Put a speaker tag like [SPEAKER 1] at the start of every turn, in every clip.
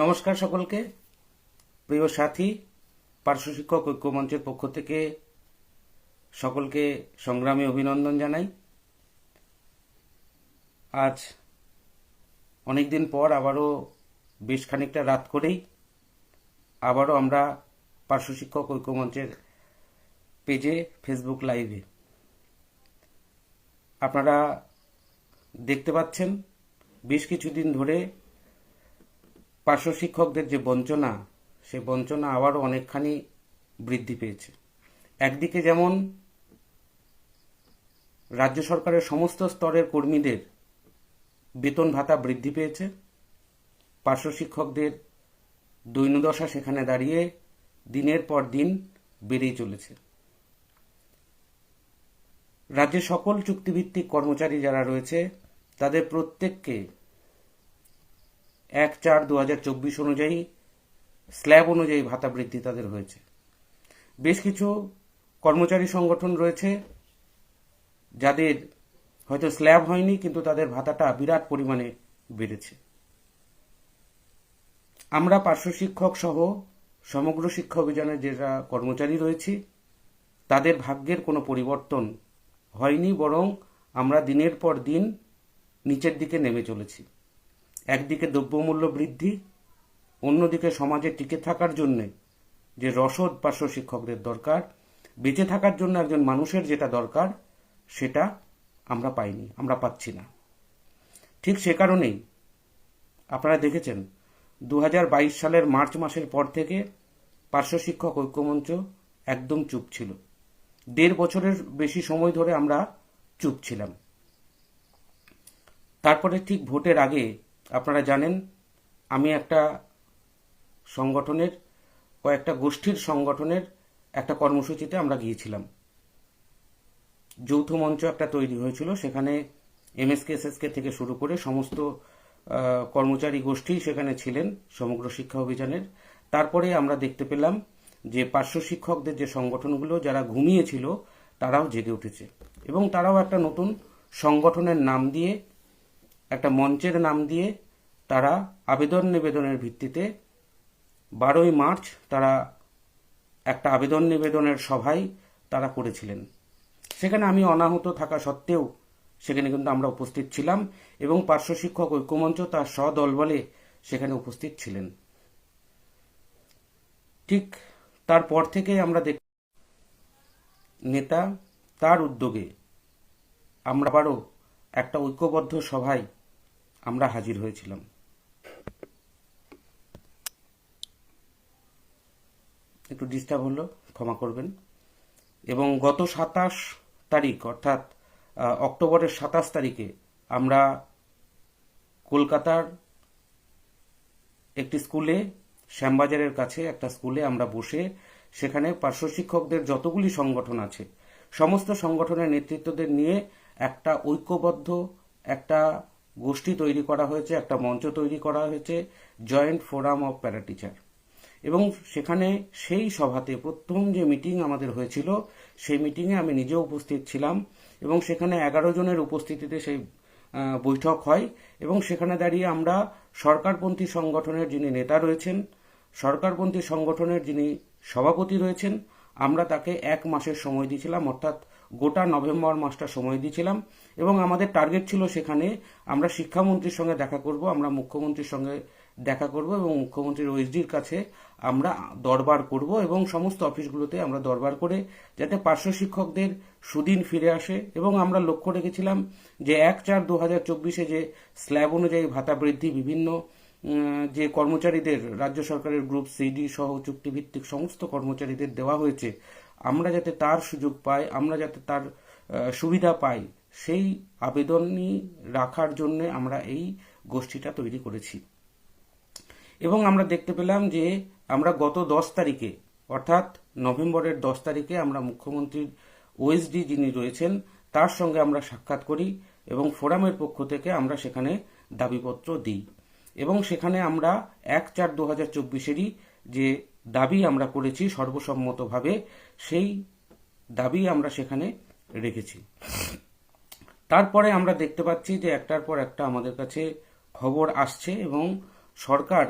[SPEAKER 1] নমস্কার সকলকে। প্রিয় সাথী, পার্শ্ব শিক্ষক ঐক্যমঞ্চের পক্ষ থেকে সকলকে সংগ্রামী অভিনন্দন জানাই। আজ অনেকদিন পর আবারও বেশ খানিকটা রাত করেই আবারও আমরা পার্শ্ব শিক্ষক ঐক্যমঞ্চের পেজে ফেসবুক লাইভে আপনারা দেখতে পাচ্ছেন, বেশ কিছুদিন ধরে পার্শ্ব শিক্ষকদের যে বঞ্চনা সে বঞ্চনা আবারও অনেকখানি বৃদ্ধি পেয়েছে। একদিকে যেমন রাজ্য সরকারের সমস্ত স্তরের কর্মীদের বেতন ভাতা বৃদ্ধি পেয়েছে, পার্শ্ব শিক্ষকদের দৈন্যদশা সেখানে দাঁড়িয়ে দিনের পর দিন বেড়েই চলেছে। রাজ্যের সকল চুক্তিভিত্তিক কর্মচারী যারা রয়েছে, তাদের প্রত্যেককে এক চার দু হাজার চব্বিশ অনুযায়ী স্ল্যাব অনুযায়ী ভাতা বৃদ্ধি তাদের হয়েছে। বেশ কিছু কর্মচারী সংগঠন রয়েছে যাদের হয়তো স্ল্যাব হয়নি, কিন্তু তাদের ভাতাটা বিরাট পরিমাণে বেড়েছে। আমরা পার্শ্ব শিক্ষক সহ সমগ্র শিক্ষা অভিযানে যারা কর্মচারী রয়েছি, তাদের ভাগ্যের কোনো পরিবর্তন হয়নি, বরং আমরা দিনের পর দিন নিচের দিকে নেমে চলেছি। একদিকে দ্রব্যমূল্য বৃদ্ধি, অন্যদিকে সমাজে টিকে থাকার জন্যে যে রসদ পার্শ্ব শিক্ষকদের দরকার, বেঁচে থাকার জন্য একজন মানুষের যেটা দরকার, সেটা আমরা পাইনি, আমরা পাচ্ছি না। ঠিক সে কারণেই আপনারা দেখেছেন দু হাজার বাইশ সালের মার্চ মাসের পর থেকে পার্শ্ব শিক্ষক ঐক্যমঞ্চ একদম চুপ ছিল। দেড় বছরের বেশি সময় ধরে আমরা চুপ ছিলাম। তারপরে ঠিক ভোটের আগে আপনারা জানেন, আমি একটা সংগঠনের কয়েকটা গোষ্ঠীর সংগঠনের একটা কর্মসূচিতে আমরা গিয়েছিলাম। যৌথ মঞ্চ একটা তৈরি হয়েছিল, সেখানে এমএসকে, এসএসকে থেকে শুরু করে সমস্ত কর্মচারী গোষ্ঠী সেখানে ছিলেন, সমগ্র শিক্ষা অভিযানের। তারপরে আমরা দেখতে পেলাম যে পার্শ্ব শিক্ষকদের যে সংগঠনগুলো যারা ঘুমিয়েছিল, তারাও জেগে উঠেছে এবং তারাও একটা নতুন সংগঠনের নাম দিয়ে একটা মঞ্চের নাম দিয়ে তারা আবেদন নিবেদনের ভিত্তিতে বারোই মার্চ তারা একটা আবেদন নিবেদনের সভায় তারা করেছিলেন। সেখানে আমি অনাহত থাকা সত্ত্বেও সেখানে কিন্তু আমরা উপস্থিত ছিলাম এবং পার্শ্ব শিক্ষক ঐক্যমঞ্চ তার সদল বলে সেখানে উপস্থিত ছিলেন। ঠিক তারপর থেকে আমরা দেখ নেতা তার উদ্যোগে আমরা আবারও একটা ঐক্যবদ্ধ সভায় আমরা হাজির হয়েছিলাম। একটু ডিস্টার্ব হলো, ক্ষমা করবেন। এবং গত সাতাশ তারিখ, অর্থাৎ অক্টোবরের সাতাশ তারিখে আমরা কলকাতার একটি স্কুলে, শ্যামবাজারের কাছে একটা স্কুলে আমরা বসে সেখানে পার্শ্ব শিক্ষকদের যতগুলি সংগঠন আছে, সমস্ত সংগঠনের নেতৃত্বদের নিয়ে একটা ঐক্যবদ্ধ একটা গোষ্ঠী তৈরি করা হয়েছে, একটা মঞ্চ তৈরি করা হয়েছে joint forum of para teacher এবং সেখানে সেই সভাতে প্রথম যে মিটিং আমাদের হয়েছিল, সেই মিটিংয়ে আমি নিজেও উপস্থিত ছিলাম এবং সেখানে এগারো জনের উপস্থিতিতে সেই বৈঠক হয় এবং সেখানে দাঁড়িয়ে আমরা সরকারপন্থী সংগঠনের যিনি নেতা রয়েছেন, সরকারপন্থী সংগঠনের যিনি সভাপতি রয়েছেন, আমরা তাকে এক মাসের সময় দিয়েছিলাম, অর্থাৎ গোটা নভেম্বর মাসটা সময় দিয়েছিলাম এবং আমাদের টার্গেট ছিল সেখানে আমরা শিক্ষামন্ত্রীর সঙ্গে দেখা করব, আমরা মুখ্যমন্ত্রীর সঙ্গে দেখা করব এবং মুখ্যমন্ত্রীর ওএসডির কাছে আমরা দরবার করব এবং সমস্ত অফিসগুলোতে আমরা দরবার করে যাতে পার্শ্ব শিক্ষকদের সুদিন ফিরে আসে এবং আমরা লক্ষ্য রেখেছিলাম যে এক চার দু হাজার চব্বিশে যে স্ল্যাব অনুযায়ী ভাতা বৃদ্ধি, বিভিন্ন যে কর্মচারীদের, রাজ্য সরকারের গ্রুপ সিডি সহ চুক্তিভিত্তিক সমস্ত কর্মচারীদের দেওয়া হয়েছে আমরা যাতে তার সুযোগ পাই, আমরা যাতে তার সুবিধা পাই, সেই আবেদনই রাখার জন্য আমরা এই গোষ্ঠীটা তৈরি করেছি। এবং আমরা দেখতে পেলাম যে আমরা গত দশ তারিখে, অর্থাৎ নভেম্বরের দশ তারিখে আমরা মুখ্যমন্ত্রীর ওএসডি যিনি রয়েছেন, তার সঙ্গে আমরা সাক্ষাৎ করি এবং ফোরামের পক্ষ থেকে আমরা সেখানে দাবিপত্র দিই। এবং সেখানে আমরা এক চার দু হাজার চব্বিশেরই যে দাবি আমরা করেছি সর্বসম্মতভাবে, সেই দাবি আমরা সেখানে রেখেছি। তারপরে আমরা দেখতে পাচ্ছি যে একটার পর একটা আমাদের কাছে খবর আসছে এবং সরকার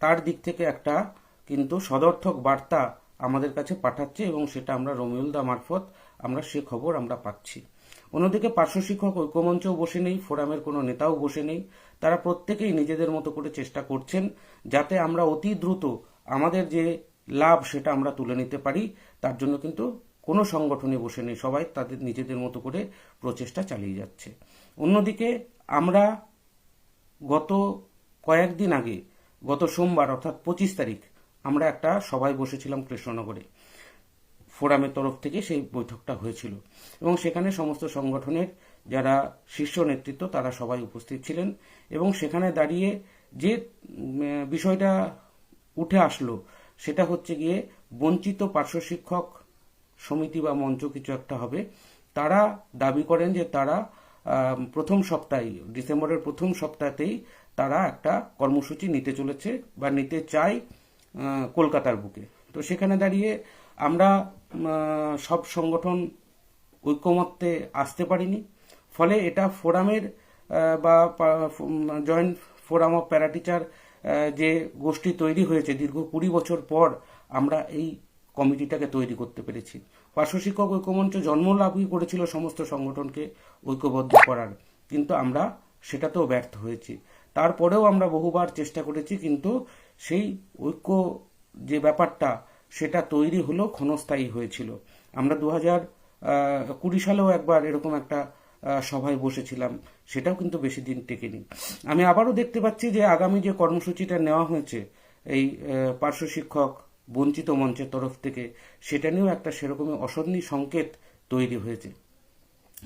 [SPEAKER 1] তার দিক থেকে একটা কিন্তু সদর্থক বার্তা আমাদের কাছে পাঠাচ্ছে এবং সেটা আমরা রমিউল দা মারফত আমরা সে খবর আমরা পাচ্ছি। অন্যদিকে পার্শ্ব শিক্ষক ঐক্যমঞ্চও বসে নেই, ফোরামের কোনো নেতাও বসে নেই। তারা প্রত্যেকেই নিজেদের মতো করে চেষ্টা করছেন যাতে আমরা অতি দ্রুত আমাদের যে লাভ সেটা আমরা তুলে নিতে পারি, তার জন্য কিন্তু কোনো সংগঠনে বসে নেই, সবাই তাদের নিজেদের মতো করে প্রচেষ্টা চালিয়ে যাচ্ছে। অন্যদিকে আমরা গত কয়েকদিন আগে, গত সোমবার অর্থাৎ পঁচিশ তারিখ, আমরা একটা সভায় বসেছিলাম কৃষ্ণনগরে। ফোরামের তরফ থেকে সেই বৈঠকটা হয়েছিল এবং সেখানে সমস্ত সংগঠনের যারা শীর্ষ নেতৃত্ব তারা সবাই উপস্থিত ছিলেন এবং সেখানে দাঁড়িয়ে যে বিষয়টা উঠে আসলো। সেটা হচ্ছে গিয়ে বঞ্চিত পার্শ্ব শিক্ষক সমিতি বা মঞ্চ কিছু একটা হবে। তারা দাবি করেন যে তারা প্রথম সপ্তাহে, ডিসেম্বরের প্রথম সপ্তাহতেই তারা একটা কর্মসূচি নিতে চলেছে বা নিতে চায় কলকাতার বুকে। তো সেখানে দাঁড়িয়ে আমরা সব সংগঠন ঐক্যমত্যে আসতে পারিনি। ফলে এটা ফোরামের বা জয়েন্ট ফোরাম অফ প্যারাটিচার যে গোষ্ঠী তৈরি হয়েছে, দীর্ঘ কুড়ি বছর পর আমরা এই কমিটিটাকে তৈরি করতে পেরেছি। পার্শ্ব শিক্ষক ঐক্যমঞ্চ জন্ম লাভই করেছিল সমস্ত সংগঠনকে ঐক্যবদ্ধ করার, কিন্তু আমরা সেটাতেও ব্যর্থ হয়েছি। তারপরেও আমরা বহুবার চেষ্টা করেছি, কিন্তু সেই ঐক্য যে ব্যাপারটা, সেটা তৈরি হলো ক্ষণস্থায়ী হয়েছিল। আমরা দু হাজার কুড়ি সালেও একবার এরকম একটা সভায় বসেছিলাম, সেটাও কিন্তু বেশি দিন টেকেনি। আমি আবারও দেখতে পাচ্ছি যে আগামী যে কর্মসূচিটা নেওয়া হয়েছে, এই পার্শ্ব শিক্ষক বঞ্চিত মঞ্চের তরফ থেকে, সেটা নিয়েও একটা সেরকমই অসন্নি সংকেত তৈরি হয়েছে।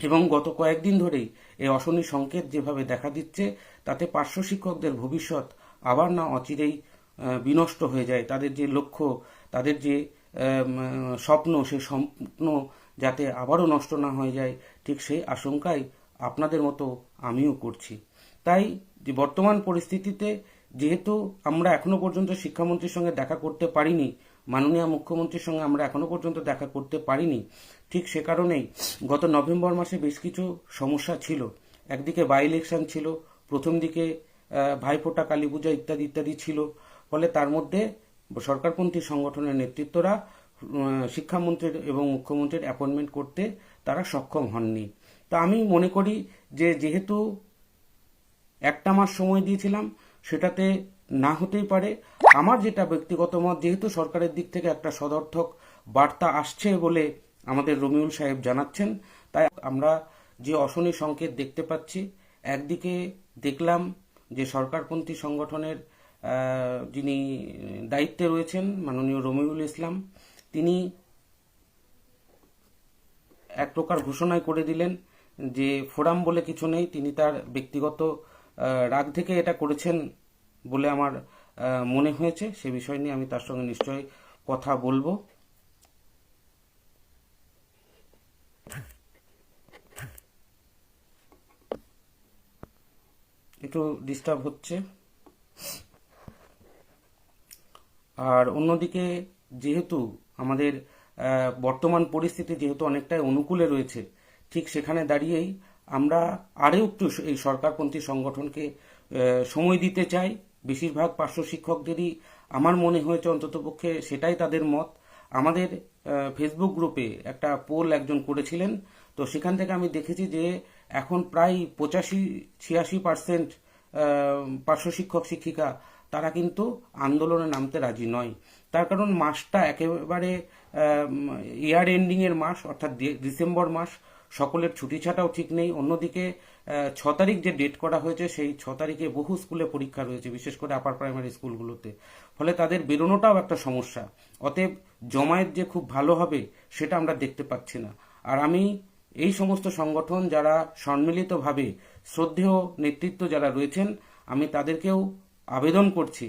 [SPEAKER 1] এবং গত কয়েকদিন ধরেই এই অশনি সংকেত যেভাবে দেখা দিচ্ছে, তাতে পার্শ্ব শিক্ষকদের ভবিষ্যৎ আবার না অচিরেই বিনষ্ট হয়ে যায়। তাদের যে লক্ষ্য, তাদের যে স্বপ্ন, সে স্বপ্ন যাতে আবারও নষ্ট না হয়ে যায়, ঠিক সেই আশঙ্কাই আপনাদের মতো আমিও করছি। তাই যে বর্তমান পরিস্থিতিতে যেহেতু আমরা এখনও পর্যন্ত শিক্ষামন্ত্রীর সঙ্গে দেখা করতে পারিনি, মাননীয় মুখ্যমন্ত্রীর সঙ্গে আমরা এখনও পর্যন্ত দেখা করতে পারিনি, ঠিক সে কারণেই গত নভেম্বর মাসে বেশ কিছু সমস্যা ছিল। একদিকে বাই ইলেকশন ছিল, প্রথম দিকে ভাইফোঁটা কালী পূজা ইত্যাদি ইত্যাদি ছিল, ফলে তার মধ্যে সরকারপন্থী সংগঠনের নেতৃত্বরা শিক্ষামন্ত্রীর এবং মুখ্যমন্ত্রীর অ্যাপয়েন্টমেন্ট করতে তারা সক্ষম হননি। তা আমি মনে করি যে যেহেতু একটা মাস সময় দিয়েছিলাম, সেটাতে না হতেই পারে। আমার যেটা ব্যক্তিগত মত, যেহেতু সরকারের দিক থেকে একটা সদর্থক বার্তা আসছে বলে আমাদের রমিউল সাহেব জানাচ্ছেন, তাই আমরা যে অশনি সংকেত দেখতে পাচ্ছি, একদিকে দেখলাম যে সরকারপন্থী সংগঠনের যিনি দায়িত্বে রয়েছেন, মাননীয় রমিউল ইসলাম তিনি এক প্রকার ঘোষণায় করে দিলেন যে ফোরাম বলে কিছু নেই, তিনি তার ব্যক্তিগত রাগ থেকে এটা করেছেন বলে আমার মনে হয়েছে। সে বিষয় নিয়ে আমি তার সঙ্গে নিশ্চয়ই কথা বলব। একটু ডিস্টার্ব হচ্ছে। আর অন্যদিকে যেহেতু আমাদের বর্তমান পরিস্থিতি যেহেতু অনেকটাই অনুকূলে রয়েছে, ঠিক সেখানে দাঁড়িয়েই আমরা আরও একটু এই সরকারপন্থী সংগঠনকে সময় দিতে চাই। বেশিরভাগ পার্শ্ব শিক্ষকদেরই আমার মনে হয়েছে অন্ততপক্ষে সেটাই তাদের মত। আমাদের ফেসবুক গ্রুপে একটা পোল একজন করেছিলেন, তো সেখান থেকে আমি দেখেছি যে এখন প্রায় পঁচাশি, ছিয়াশি পার্সেন্ট পার্শ্ব শিক্ষক, শিক্ষিকা তারা কিন্তু আন্দোলনে নামতে রাজি নয়। তার কারণ মাসটা একেবারে ইয়ার এন্ডিং এর মাস, অর্থাৎ ডিসেম্বর মাস, সকলের ছুটি ছাটাও ঠিক নেই। অন্যদিকে ছ তারিখ যে ডেট করা হয়েছে, সেই ছ তারিখে বহু স্কুলে পরীক্ষা রয়েছে, বিশেষ করে আপার প্রাইমারি স্কুলগুলোতে। ফলে তাদের বেরোনোটাও একটা সমস্যা। অতএব জমায়েত যে খুব ভালো হবে, সেটা আমরা দেখতে পাচ্ছি না। আর আমি এই সমস্ত সংগঠন যারা সম্মিলিতভাবে শ্রদ্ধেয় নেতৃত্ব যারা রয়েছেন, আমি তাদেরকেও আবেদন করছি।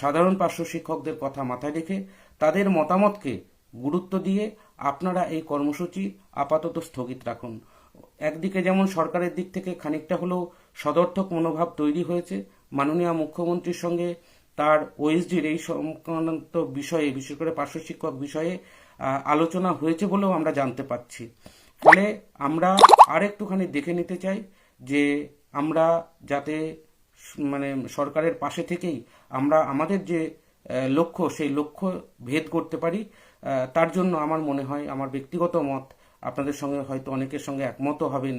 [SPEAKER 1] সাধারণ পার্শ্ব শিক্ষকদের কথা মাথায় রেখে তাদের মতামতকে গুরুত্ব দিয়ে আপনারা এই কর্মসূচি আপাতত স্থগিত রাখুন। একদিকে যেমন সরকারের দিক থেকে খানিকটা হলেও সদর্থক মনোভাব তৈরি হয়েছে, মাননীয় মুখ্যমন্ত্রীর সঙ্গে তার ওএসডির এই সংক্রান্ত বিষয়ে, বিশেষ করে পার্শ্ব শিক্ষক বিষয়ে আলোচনা হয়েছে বলেও আমরা জানতে পাচ্ছি ফলে আমরা আর একটুখানি দেখে নিতে চাই যে আমরা যাতে মানে সরকারের পাশে থেকেই আমরা, আমাদের যে লক্ষ্য, সেই লক্ষ্য ভেদ করতে পারি। তার জন্য আমার মনে হয়, আমার ব্যক্তিগত মত, আপনাদের সঙ্গে হয়তো অনেকের সঙ্গে একমতও হবেন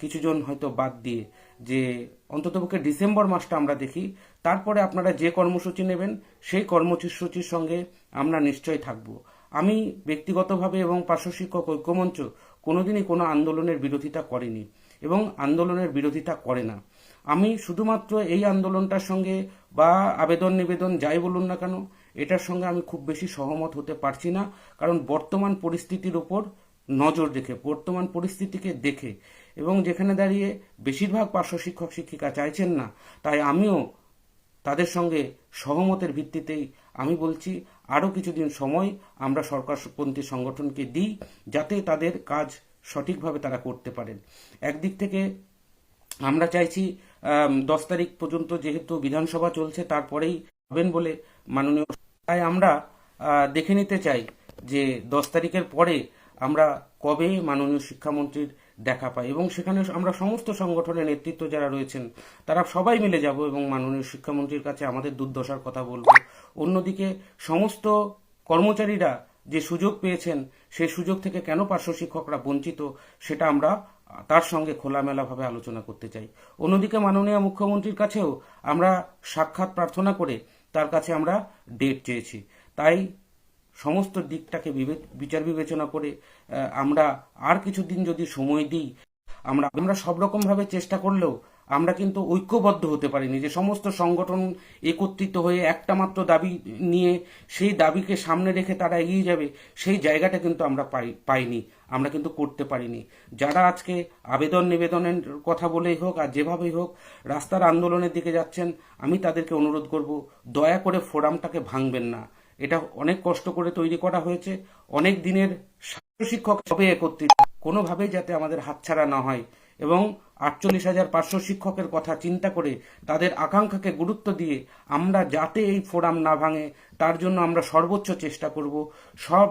[SPEAKER 1] কিছুজন হয়তো বাদ দিয়ে, যে অন্ততপক্ষে ডিসেম্বর মাসটা আমরা দেখি, তারপরে আপনারা যে কর্মসূচি নেবেন, সেই কর্মসূচির সঙ্গে আমরা নিশ্চয়ই থাকব। আমি ব্যক্তিগতভাবে এবং পার্শ্ব শিক্ষক ঐক্যমঞ্চ কোনোদিনই কোনো আন্দোলনের বিরোধিতা করেনি, এবং আন্দোলনের বিরোধিতা করে না। আমি শুধুমাত্র এই আন্দোলনটার সঙ্গে বা আবেদন নিবেদন যাই বলুন না কেন, এটার সঙ্গে আমি খুব বেশি সহমত হতে পারছি না। কারণ বর্তমান পরিস্থিতির ওপর নজর রেখে, বর্তমান পরিস্থিতিকে দেখে এবং যেখানে দাঁড়িয়ে বেশিরভাগ পার্শ্ব শিক্ষক শিক্ষিকা চাইছেন না, তাই আমিও তাদের সঙ্গে সহমতের ভিত্তিতেই আমি বলছি, আরও কিছুদিন সময় আমরা সরকারপন্থী সংগঠনকে দিই যাতে তাদের কাজ সঠিকভাবে তারা করতে পারেন। একদিক থেকে আমরা চাইছি দশ তারিখ পর্যন্ত যেহেতু বিধানসভা চলছে, তারপরেই হবেন বলে মাননীয় তাই আমরা দেখে নিতে চাই যে দশ তারিখের পরে আমরা কবে মাননীয় শিক্ষামন্ত্রীর দেখা পাই এবং সেখানে আমরা সমস্ত সংগঠনের নেতৃত্ব যারা রয়েছেন, তারা সবাই মিলে যাব এবং মাননীয় শিক্ষামন্ত্রীর কাছে আমাদের দুর্দশার কথা বলব। অন্যদিকে সমস্ত কর্মচারীরা যে সুযোগ পেয়েছেন সেই সুযোগ থেকে কেন পার্শ্ব শিক্ষকরা বঞ্চিত, সেটা আমরা তার সঙ্গে খোলামেলাভাবে আলোচনা করতে চাই। অন্যদিকে মাননীয় মুখ্যমন্ত্রীর কাছেও আমরা সাক্ষাৎ প্রার্থনা করে তার কাছে আমরা ডেট চেয়েছি। তাই সমস্ত দিকটাকে বিচার বিবেচনা করে আমরা আর কিছুদিন যদি সময় দিই, আমরা আমরা সব রকমভাবে চেষ্টা করলেও আমরা কিন্তু ঐক্যবদ্ধ হতে পারিনি যে সমস্ত সংগঠন একত্রিত হয়ে একটা মাত্র দাবি নিয়ে সেই দাবিকে সামনে রেখে তারা এগিয়ে যাবে, সেই জায়গাটা কিন্তু আমরা পাই, পাইনি, আমরা কিন্তু করতে পারিনি। যারা আজকে আবেদন নিবেদনের কথা বলেই হোক আর যেভাবেই হোক রাস্তার আন্দোলনের দিকে যাচ্ছেন, আমি তাদেরকে অনুরোধ করব, দয়া করে ফোরামটাকে ভাঙবেন না। এটা অনেক কষ্ট করে তৈরি করা হয়েছে, অনেক দিনের শিক্ষক সবে একত্রিত। কোনোভাবেই যাতে আমাদের হাতছাড়া না হয়। এবং আটচল্লিশ হাজার পাঁচশো শিক্ষকের কথা চিন্তা করে তাদের আকাঙ্ক্ষাকে গুরুত্ব দিয়ে আমরা যাতে এই ফোরাম না ভাঙে, তার জন্য আমরা সর্বোচ্চ চেষ্টা করব, সব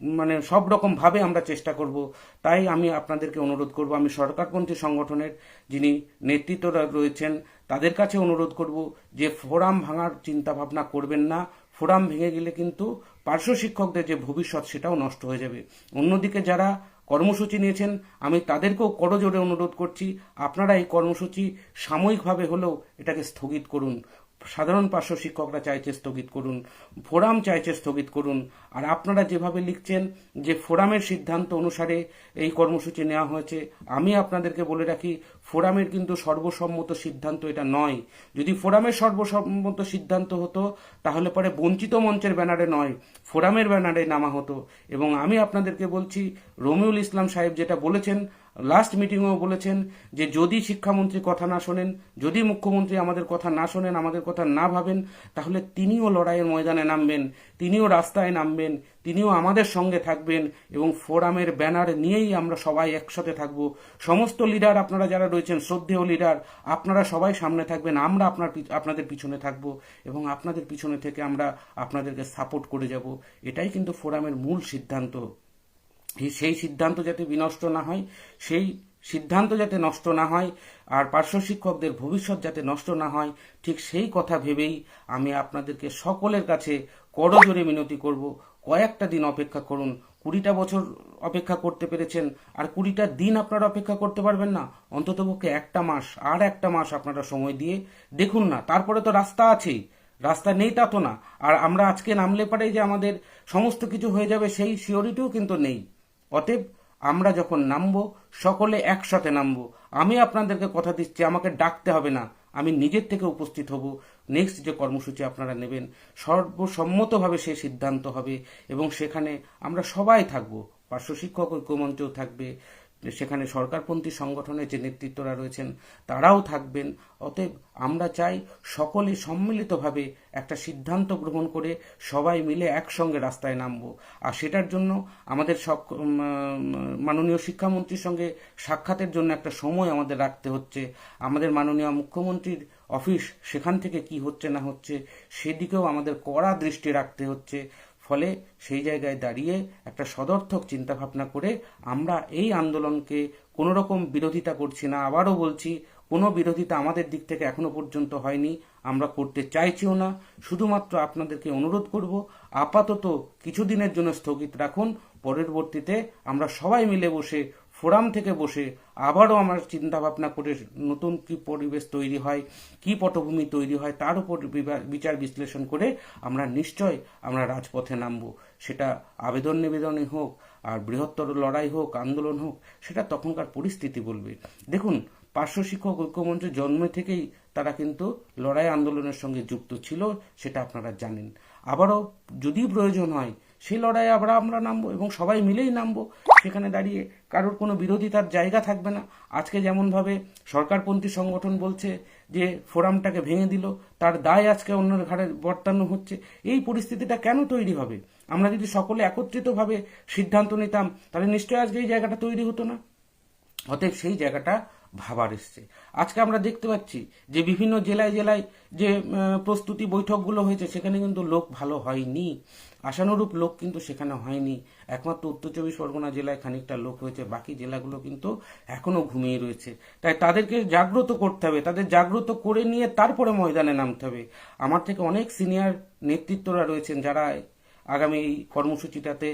[SPEAKER 1] মানে সব রকম ভাবে আমরা চেষ্টা করব। তাই আমি আপনাদেরকে অনুরোধ করব, আমি সরকারপন্থী সংগঠনের যিনি নেতৃত্বরা রয়েছেন, তাদের কাছে অনুরোধ করব যে ফোরাম ভাঙার চিন্তা ভাবনা করবেন না। ফোরাম ভেঙে গেলে কিন্তু পার্শ্ব শিক্ষকদের যে ভবিষ্যৎ সেটাও নষ্ট হয়ে যাবে। অন্যদিকে যারা কর্মসূচি নিয়েছেন। আমি তাদেরকেও করজোরে অনুরোধ করছি, আপনারা এই কর্মসূচি সাময়িকভাবে হলেও এটাকে স্থগিত করুন। সাধারণ পার্শ্ব শিক্ষকরা চাইছে স্থগিত করুন, ফোরাম চাইছে স্থগিত করুন, আর আপনারা যেভাবে লিখছেন যে ফোরামের সিদ্ধান্ত অনুসারে এই কর্মসূচি নেওয়া হয়েছে, আমি আপনাদেরকে বলে রাখি, ফোরামের কিন্তু সর্বসম্মত সিদ্ধান্ত এটা নয়। যদি ফোরামের সর্বসম্মত সিদ্ধান্ত হতো, তাহলে পরে বঞ্চিত মঞ্চের ব্যানারে নয়, ফোরামের ব্যানারে নামা হতো। এবং আমি আপনাদেরকে বলছি, রমিউল ইসলাম সাহেব যেটা বলেছেন লাস্ট মিটিংয়েও বলেছেন যে যদি শিক্ষামন্ত্রী কথা না শোনেন, যদি মুখ্যমন্ত্রী আমাদের কথা না শোনেন, আমাদের কথা না ভাবেন, তাহলে তিনিও লড়াইয়ের ময়দানে নামবেন, তিনিও রাস্তায় নামবেন, তিনিও আমাদের সঙ্গে থাকবেন এবং ফোরামের ব্যানার নিয়েই আমরা সবাই একসাথে থাকব। সমস্ত লিডার আপনারা যারা রয়েছেন, শ্রদ্ধেয় লিডার, আপনারা সবাই সামনে থাকবেন, আমরা আপনার আপনাদের পিছনে থাকব এবং আপনাদের পিছনে থেকে আমরা আপনাদেরকে সাপোর্ট করে যাব। এটাই কিন্তু ফোরামের মূল সিদ্ধান্ত। সেই সিদ্ধান্ত যাতে বিনষ্ট না হয়, সেই সিদ্ধান্ত যাতে নষ্ট না হয়, আর পার্শ্ব শিক্ষকদের ভবিষ্যৎ যাতে নষ্ট না হয়, ঠিক সেই কথা ভেবেই আমি আপনাদেরকে সকলের কাছে করজোরে মিনতি করব। কয়েকটা দিন অপেক্ষা করুন, কুড়িটা বছর অপেক্ষা করতে পেরেছেন, আর কুড়িটা দিন আপনারা অপেক্ষা করতে পারবেন না। অন্ততপক্ষে একটা মাস, আর একটা মাস আপনারা সময় দিয়ে দেখুন না, তারপরে তো রাস্তা আছেই। রাস্তা নেই তা তো না। আর আমরা আজকে নামলে পারে যে আমাদের সমস্ত কিছু হয়ে যাবে, সেই সিওরিটিও কিন্তু নেই। অতএব আমরা যখন নামব, সকলে একসাথে নামব। আমি আপনাদেরকে কথা দিচ্ছি, আমাকে ডাকতে হবে না। আমি নিজের থেকে উপস্থিত হব। নেক্সট যে কর্মসূচি আপনারা নেবেন, সর্বসম্মতভাবে সেই সিদ্ধান্ত হবে এবং সেখানে আমরা সবাই থাকব। পার্শ্ব শিক্ষক ঐক্যমঞ্চও থাকবে। সেখানে সরকারপন্থী সংগঠনের যে নেতৃত্বরা রয়েছেন তারাও থাকবেন। অতএব আমরা চাই সকলে সম্মিলিতভাবে একটা সিদ্ধান্ত গ্রহণ করে সবাই মিলে একসঙ্গে রাস্তায় নামবো। আর সেটার জন্য আমাদের উম, মাননীয় শিক্ষামন্ত্রীর সঙ্গে সাক্ষাতের জন্য একটা সময় আমাদের রাখতে হচ্ছে। আমাদের মাননীয় মুখ্যমন্ত্রীর অফিস সেখান থেকে কি হচ্ছে না হচ্ছে সেদিকেও আমাদের কড়া দৃষ্টি রাখতে হচ্ছে। ফলে সেই জায়গায় দাঁড়িয়ে একটা সদর্থক চিন্তাভাবনা করে আমরা এই আন্দোলনকে কোনো রকম বিরোধিতা করছি না, আবারও বলছি, কোনো বিরোধিতা আমাদের দিক থেকে এখনও পর্যন্ত হয়নি, আমরা করতে চাইছিও না। শুধুমাত্র আপনাদেরকে অনুরোধ করব, আপাতত কিছুদিনের জন্য স্থগিত রাখুন, পরবর্তীতে আমরা সবাই মিলে বসে ফোরাম থেকে বসে আবারও আমার চিন্তা ভাবনা করে নতুন কি পরিবেশ তৈরি হয়, কি পটভূমি তৈরি হয়, তার উপর বিচার বিশ্লেষণ করে আমরা নিশ্চয় আমরা রাজপথে নামব। সেটা আবেদন নিবেদনে হোক, আর বৃহত্তর লড়াই হোক, আন্দোলন হোক, সেটা তখনকার পরিস্থিতি বলবে। দেখুন, পার্শ্ব শিক্ষক ঐক্যমঞ্চ জন্ম থেকেই তারা কিন্তু লড়াই আন্দোলনের সঙ্গে যুক্ত ছিল, সেটা আপনারা জানেন। আবারও যদি প্রয়োজন হয় সেই লড়াইয়ে আবার আমরা নামবো এবং সবাই মিলেই নামবো। সেখানে দাঁড়িয়ে কারোর কোনো বিরোধিতার জায়গা থাকবে না। আজকে যেমনভাবে সরকারপন্থী সংগঠন বলছে যে ফোরামটাকে ভেঙে দিল, তার দায় আজকে অন্যের ঘাড়ে বর্তানো হচ্ছে। এই পরিস্থিতিটা কেন তৈরি হবে? আমরা যদি সকলে একত্রিতভাবে সিদ্ধান্ত নিতাম, তাহলে নিশ্চয়ই আজকে এই জায়গাটা তৈরি হতো না। অতএব সেই জায়গাটা ভাবার এসছে। আজকে আমরা দেখতে পাচ্ছি যে বিভিন্ন জেলায় জেলায় যে প্রস্তুতি বৈঠকগুলো হয়েছে, সেখানে কিন্তু লোক ভালো হয়নি। আশানুরূপ লোক কিন্তু সেখানে হয়নি। একমাত্র উত্তর চব্বিশ পরগনা জেলায় খানিকটা লোক হয়েছে, বাকি জেলাগুলো কিন্তু এখনও ঘুমিয়ে রয়েছে। তাই তাদেরকে জাগ্রত করতে হবে, তাদের জাগ্রত করে নিয়ে তারপরে ময়দানে নামতে হবে। আমার থেকে অনেক সিনিয়র নেতৃত্বরা রয়েছেন যারা আগামী কর্মসূচিটাতে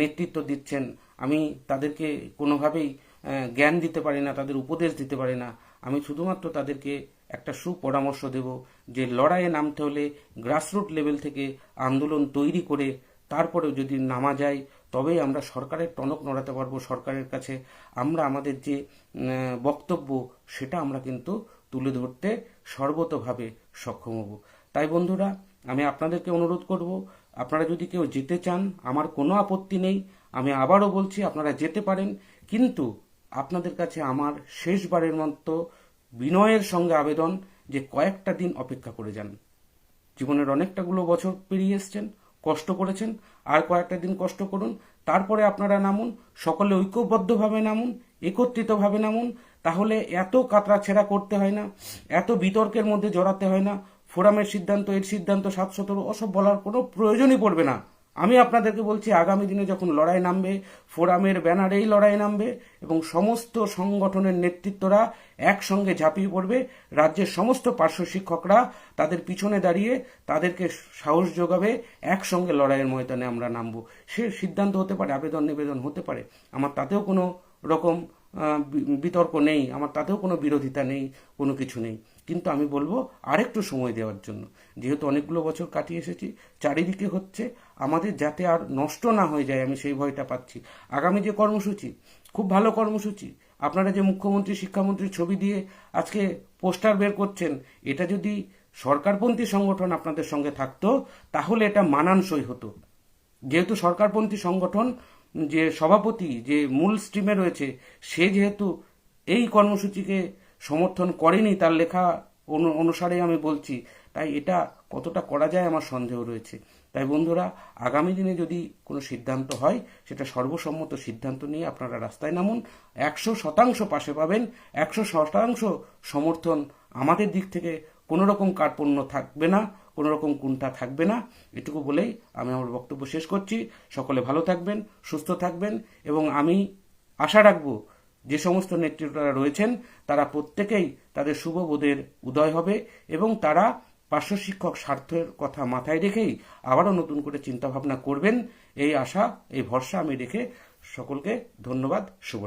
[SPEAKER 1] নেতৃত্ব দিচ্ছেন। আমি তাদেরকে কোনোভাবেই জ্ঞান দিতে পারি না, তাদের উপদেশ দিতে পারি না, আমি শুধুমাত্র তাদেরকে একটা সুপরামর্শ দেব যে লড়াইয়ে নামতে হলে গ্রাসরুট লেভেল থেকে আন্দোলন তৈরি করে তারপরে যদি নামা যায়, তবেই আমরা সরকারের টনক নড়াতে পারব, সরকারের কাছে আমরা আমাদের যে বক্তব্য সেটা আমরা কিন্তু তুলে ধরতে সর্বতভাবে সক্ষম হব। তাই বন্ধুরা, আমি আপনাদেরকে অনুরোধ করব, আপনারা যদি কেউ যেতে চান, আমার কোনো আপত্তি নেই, আমি আবারও বলছি, আপনারা যেতে পারেন, কিন্তু আপনাদের কাছে আমার শেষবারের মতো বিনয়ের সঙ্গে আবেদন যে কয়েকটা দিন অপেক্ষা করে যান। জীবনের অনেকটাগুলো বছর পেরিয়ে এসছেন, কষ্ট করেছেন, আর কয়েকটা দিন কষ্ট করুন, তারপরে আপনারা নামুন, সকলে ঐক্যবদ্ধভাবে নামুন, একত্রিতভাবে নামুন, তাহলে এত কাতরা ছেঁড়া করতে হয় না, এত বিতর্কের মধ্যে জড়াতে হয় না, ফোরামের সিদ্ধান্ত, এর সিদ্ধান্ত, সাত সতেরো ওসব বলার কোনো প্রয়োজনই পড়বে না। আমি আপনাদেরকে বলছি, আগামী দিনে যখন লড়াই নামবে, ফোরামের ব্যানারেই লড়াই নামবে এবং সমস্ত সংগঠনের নেতৃত্বরা একসঙ্গে ঝাঁপিয়ে পড়বে, রাজ্যের সমস্ত পার্শ্ব শিক্ষকরা তাদের পিছনে দাঁড়িয়ে তাদেরকে সাহস যোগাবে, একসঙ্গে লড়াইয়ের ময়দানে আমরা নামবো। সে সিদ্ধান্ত হতে পারে আবেদন নিবেদন হতে পারে। আমার তাতেও কোনো রকম বিতর্ক নেই, আমার তাতেও কোনো বিরোধিতা নেই, কোনো কিছু নেই। কিন্তু আমি বলব আরেকটু সময় দেওয়ার জন্য। যেহেতু অনেকগুলো বছর কাটিয়ে এসেছি, চারিদিকে হচ্ছে আমাদের যাতে আর নষ্ট না হয়ে যায়, আমি সেই ভয়টা পাচ্ছি। আগামী যে কর্মসূচি, খুব ভালো কর্মসূচি, আপনারা যে মুখ্যমন্ত্রী, শিক্ষামন্ত্রীর ছবি দিয়ে আজকে পোস্টার বের করছেন, এটা যদি সরকারপন্থী সংগঠন আপনাদের সঙ্গে থাকতো, তাহলে এটা মানানসই হতো। যেহেতু সরকারপন্থী সংগঠন যে সভাপতি, যে মূল স্ট্রিমে রয়েছে, সে যেহেতু এই কর্মসূচিকে সমর্থন করেনি, তার লেখা অনু- অনুসারে আমি বলছি, তাই এটা কতটা করা যায় আমার সন্দেহ রয়েছে। তাই বন্ধুরা, আগামী দিনে যদি কোনো সিদ্ধান্ত হয়, সেটা সর্বসম্মত সিদ্ধান্ত নিয়ে আপনারা রাস্তায় নামুন। একশো শতাংশ পাশে পাবেন, একশো শতাংশ সমর্থন আমাদের দিক থেকে কোনো রকম কার্পণ্য থাকবে না। কোনো রকম কুণ্ঠা থাকবে না। এটুকু বলেই আমি আমার বক্তব্য শেষ করছি। সকলে ভালো থাকবেন, সুস্থ থাকবেন এবং আমি আশা রাখব যে সমস্ত নেতৃত্বরা রয়েছেন, তারা প্রত্যেকেই তাদের শুভবোধের উদয় হবে এবং তারা পার্শ্ব শিক্ষক স্বার্থের কথা মাথায় রেখেই আবারও নতুন করে চিন্তাভাবনা করবেন। এই আশা, এই ভরসা আমি রেখে সকলকে ধন্যবাদ, শুভরাত্রি।